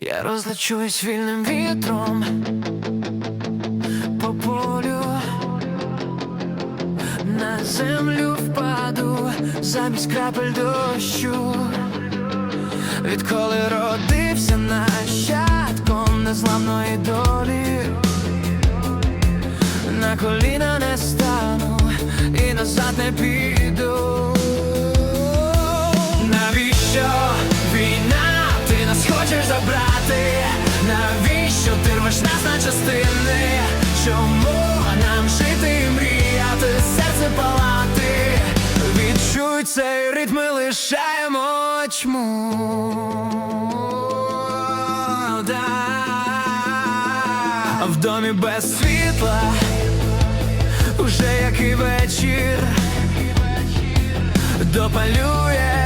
Я розлечусь вільним вітром по полю, на землю впаду замість крапель дощу, відколи родився нащадком незламної долі, на коліна не стану і назад не піду. Навіщо ти нас на частини? Чому нам жити і мріяти, серце палати? Відчуй цей ритм, ми лишаємо чму. Да. В домі без світла, уже який вечір допалює